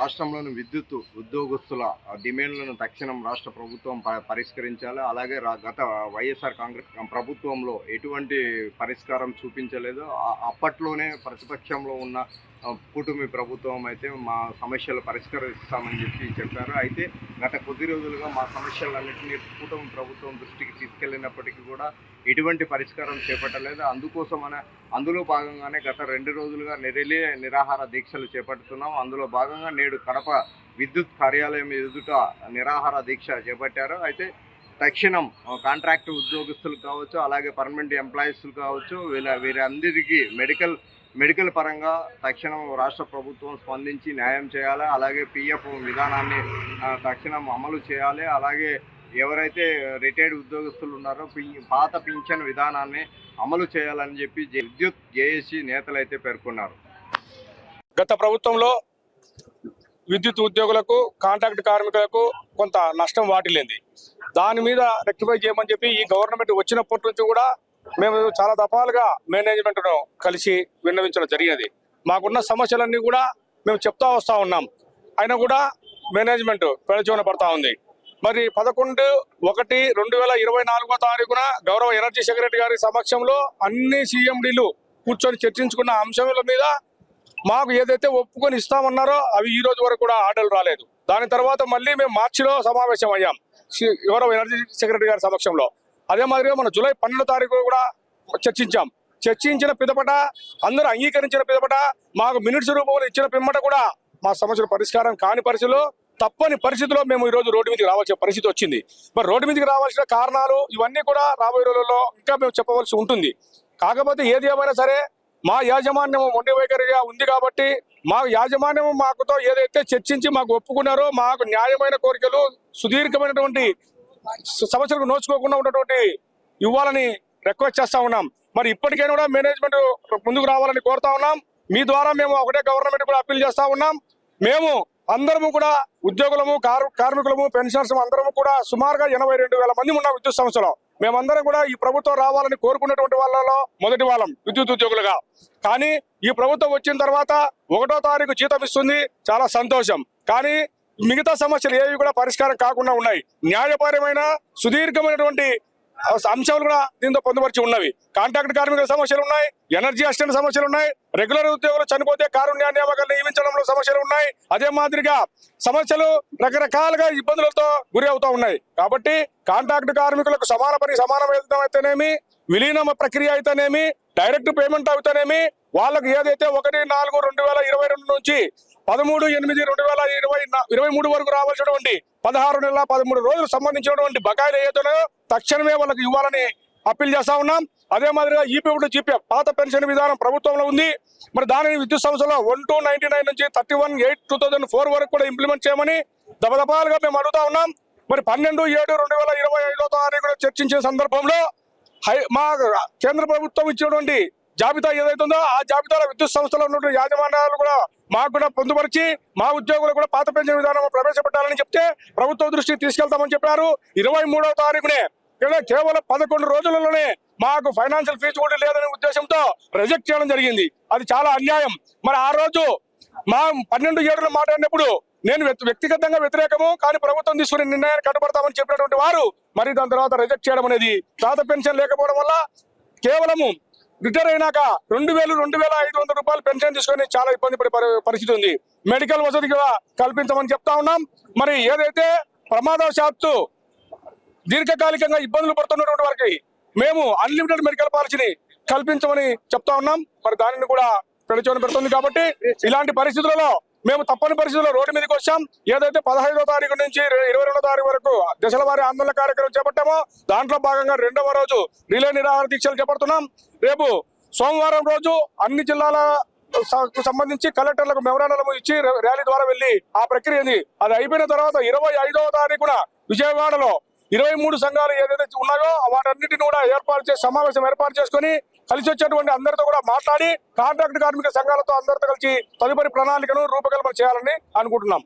రాష్ట్రంలోని విద్యుత్ ఉద్యోగస్తుల డిమాండ్లను తక్షణం రాష్ట్ర ప్రభుత్వం ప- పరిష్కరించాలి. అలాగే రా- గత వైఎస్ఆర్ కాంగ్రెస్ ప్రభుత్వంలో ఎటువంటి పరిష్కారం చూపించలేదు. అప్పట్లోనే ప్రతిపక్షంలో ఉన్న కూటమి ప్రభుత్వం అయితే మా సమస్యలు పరిష్కరిస్తామని చెప్పి చెప్పారు. అయితే గత కొద్ది రోజులుగా మా సమస్యలన్నింటినీ కూటమి ప్రభుత్వం దృష్టికి తీసుకెళ్ళినప్పటికీ కూడా ఎటువంటి పరిష్కారం చేపట్టలేదు. అందుకోసమనే అందులో భాగంగానే గత రెండు రోజులుగా నిరలే నిరాహార దీక్షలు చేపడుతున్నాం. అందులో భాగంగా నేడు కడప విద్యుత్ కార్యాలయం ఎదుట నిరాహార దీక్ష చేపట్టారు. అయితే తక్షణం కాంట్రాక్ట్ ఉద్యోగస్తులు కావచ్చు అలాగే పర్మనెంట్ ఎంప్లాయీస్లు కావచ్చు వీళ్ళ వీరందరికీ మెడికల్ మెడికల్ పరంగా తక్షణం రాష్ట్ర ప్రభుత్వం స్పందించి న్యాయం చేయాలి అలాగే పిఎఫ్ విధానాన్ని తక్షణం అమలు చేయాలి అలాగే ఎవరైతే రిటైర్డ్ ఉద్యోగస్తులు ఉన్నారో పి- పాత పింఛన్ విధానాన్ని అమలు చేయాలని చెప్పి విద్యుత్ జేఏసీ నేతలు అయితే పేర్కొన్నారు. గత ప్రభుత్వంలో విద్యుత్ ఉద్యోగులకు కాంట్రాక్ట్ కార్మికులకు కొంత నష్టం వాటిల్లింది. దాని మీద రెక్టిఫై చేయమని చెప్పి ఈ గవర్నమెంట్ వచ్చినప్పటి నుంచి కూడా మేము చాలా దఫాలుగా మేనేజ్మెంట్ను కలిసి విన్నవించడం జరిగినది. మాకున్న సమస్యలన్నీ కూడా మేము చెప్తా వస్తూ ఉన్నాం. అయినా కూడా మేనేజ్మెంట్ పెడచూన పడతా ఉంది. మరి పదకొండు ఒకటి రెండు వేల ఇరవై నాలుగో తారీఖున గౌరవ ఎనర్జీ సెక్రటరీ గారి సమక్షంలో అన్ని సీఎండీలు కూర్చొని చర్చించుకున్న అంశముల మీద మాకు ఏదైతే ఒప్పుకొని ఇస్తామన్నారో అవి ఈ రోజు వరకు కూడా ఆర్డర్లు రాలేదు. దాని తర్వాత మళ్ళీ మేము మార్చిలో సమావేశం అయ్యాం. ఎవరో గౌరవ ఎనర్జీ సెక్రటరీ గారి సమక్షంలో. అదే మాదిరిగా మన జూలై పన్నెండో తారీఖు కూడా చర్చించాం. చర్చించిన పిదపట అందరూ అంగీకరించిన పిదపట మాకు మినిట్స్ రూపంలో ఇచ్చిన పిమ్మట కూడా మా సమస్యల పరిష్కారం కాని పరిస్థితిలో తప్పని పరిస్థితిలో మేము ఈ రోజు రోడ్డు మీదకి రావాల్సిన పరిస్థితి వచ్చింది. మరి రోడ్డు మీదకి రావాల్సిన కారణాలు ఇవన్నీ కూడా రాబోయే రోజుల్లో ఇంకా మేము చెప్పవలసి ఉంటుంది. కాకపోతే ఏది ఏమైనా సరే మా యాజమాన్యం మొండి వైఖరిగా ఉంది కాబట్టి మా యాజమాన్యం మాకుతో ఏదైతే చర్చించి మాకు ఒప్పుకున్నారో మాకు న్యాయమైన కోరికలు సుదీర్ఘమైనటువంటి సమస్యలకు నోచుకోకుండా ఉన్నటువంటి ఇవ్వాలని రిక్వెస్ట్ చేస్తా ఉన్నాం. మరి ఇప్పటికైనా కూడా మేనేజ్మెంట్ ముందుకు రావాలని కోరుతా ఉన్నాం. మీ ద్వారా మేము ఒకటే గవర్నమెంట్ కూడా అప్పీల్ చేస్తా ఉన్నాం. మేము అందరము కూడా ఉద్యోగులము కార్- కార్మికులము పెన్షనర్స్ అందరము కూడా సుమారుగా ఎనభై రెండు వేల మంది ఉన్నాం విద్యుత్ సంస్థలో మేమందరం కూడా ఈ ప్రభుత్వం రావాలని కోరుకున్నటువంటి వాళ్ళలో మొదటి వాళ్ళం విద్యుత్ ఉద్యోగులుగా. కానీ ఈ ప్రభుత్వం వచ్చిన తర్వాత ఒకటో తారీఖు జీతం ఇస్తుంది చాలా సంతోషం. కానీ మిగతా సమస్యలు ఏవి కూడా పరిష్కారం కాకుండా ఉన్నాయి. న్యాయపరమైన సుదీర్ఘమైనటువంటి అంశాలు కూడా దీంతో పొందుపరిచి ఉన్నవి. కాంట్రాక్ట్ కార్మికుల సమస్యలు ఉన్నాయి ఎనర్జీ అసిస్టెంట్ సమస్యలు ఉన్నాయి రెగ్యులర్ ఉద్యోగులు చనిపోతే కారుణ్య నియామకాలు నియమించడంలో సమస్యలు ఉన్నాయి. అదే మాదిరిగా సమస్యలు రకరకాలుగా ఇబ్బందులతో గురి అవుతా ఉన్నాయి. కాబట్టి కాంట్రాక్ట్ కార్మికులకు సమాన పని సమాన వేతనం అయితేనేమి విలీన ప్రక్రియ అయితేనేమి డైరెక్ట్ పేమెంట్ అయితేనేమి వాళ్ళకు ఏదైతే ఒకటి నాలుగు రెండు వేల ఇరవై రెండు నుంచి పదమూడు ఎనిమిది రెండు వేల ఇరవై ఇరవై మూడు వరకు రావాల్సినటువంటి పదహారు నెలల పదమూడు రోజులు సంబంధించినటువంటి బకాయిలు ఏదైతే తక్షణమే వాళ్ళకి ఇవ్వాలని అప్పీల్ చేస్తా ఉన్నాం. అదే మాదిరిగా ఈపీఎఫ్ జీపీఎఫ్ పాత పెన్షన్ విధానం ప్రభుత్వంలో ఉంది. మరి దానిని విద్యుత్ సంస్థలో వన్ టూ నైన్టీ నైన్ నుంచి thirty one eight two thousand four వరకు కూడా ఇంప్లిమెంట్ చేయమని దపదపాలుగా మేము అడుగుతా ఉన్నాం. మరి పన్నెండు ఏడు రెండు వేల ఇరవై ఐదో తారీఖున చర్చించిన సందర్భంలో హై మా కేంద్ర ప్రభుత్వం ఇచ్చినటువంటి జాబితా ఏదైతుందో ఆ జాబితాలో విద్యుత్ సంస్థలో ఉన్నటువంటి యాజమాన్యాలు కూడా మాకు కూడా పొందుపరిచి మా ఉద్యోగులు కూడా పాత పెన్షన్ విధానం ప్రవేశపెట్టాలని చెప్తే ప్రభుత్వ దృష్టికి తీసుకెళ్తామని చెప్పారు. ఇరవై మూడవ తారీఖునే కేవలం పదకొండు రోజులలోనే మాకు ఫైనాన్షియల్ ఫీజు కూడా లేదనే ఉద్దేశంతో రిజెక్ట్ చేయడం జరిగింది. అది చాలా అన్యాయం. మరి ఆ రోజు మా పన్నెండు ఏడులో మాట్లాడినప్పుడు నేను వ్యక్తిగతంగా వ్యతిరేకము కానీ ప్రభుత్వం తీసుకునే నిర్ణయాన్ని కట్టుబడతామని చెప్పినటువంటి వారు మరి దాని తర్వాత రిజెక్ట్ చేయడం అనేది పాత పెన్షన్ లేకపోవడం వల్ల కేవలము రిటైర్ అయినాక రెండు వేలు రెండు వేల ఐదు వందల రూపాయలు పెన్షన్ తీసుకొని చాలా ఇబ్బంది పడే పరిస్థితి ఉంది. మెడికల్ వసతి కూడా కల్పించమని చెప్తా ఉన్నాం. మరి ఏదైతే ప్రమాదవశాత్తు దీర్ఘకాలికంగా ఇబ్బందులు పడుతున్నటువంటి వారికి మేము అన్లిమిటెడ్ మెడికల్ పాలసీని కల్పించమని చెప్తా ఉన్నాం. మరి దానిని కూడా పెడచోని పెడుతుంది కాబట్టి ఇలాంటి పరిస్థితులలో మేము తప్పని పరిస్థితుల్లో రోడ్డు మీదకి వచ్చాం. ఏదైతే పదహైదో తారీఖు నుంచి ఇరవై రెండో తారీఖు వరకు దశల వారి ఆందోళన కార్యక్రమం చేపట్టామో దాంట్లో భాగంగా రెండవ రోజు రిలే నిరాహార దీక్షలు చేపడుతున్నాం. రేపు సోమవారం రోజు అన్ని జిల్లాల సంబంధించి కలెక్టర్లకు మెమరాండం ఇచ్చి ర్యాలీ ద్వారా వెళ్ళి ఆ ప్రక్రియ అది అయిపోయిన తర్వాత ఇరవై ఐదవ తారీఖున విజయవాడలో ఇరవై మూడు సంఘాలు ఏదైతే ఉన్నాయో వాటన్నిటిని కూడా ఏర్పాటు చేసి సమావేశం ఏర్పాటు చేసుకొని కలిసి వచ్చేటువంటి అందరితో కూడా మాట్లాడి కాంట్రాక్ట్ కార్మిక సంఘాలతో అందరితో కలిసి తదుపరి ప్రణాళికను రూపకల్పన చేయాలని అనుకుంటున్నాం.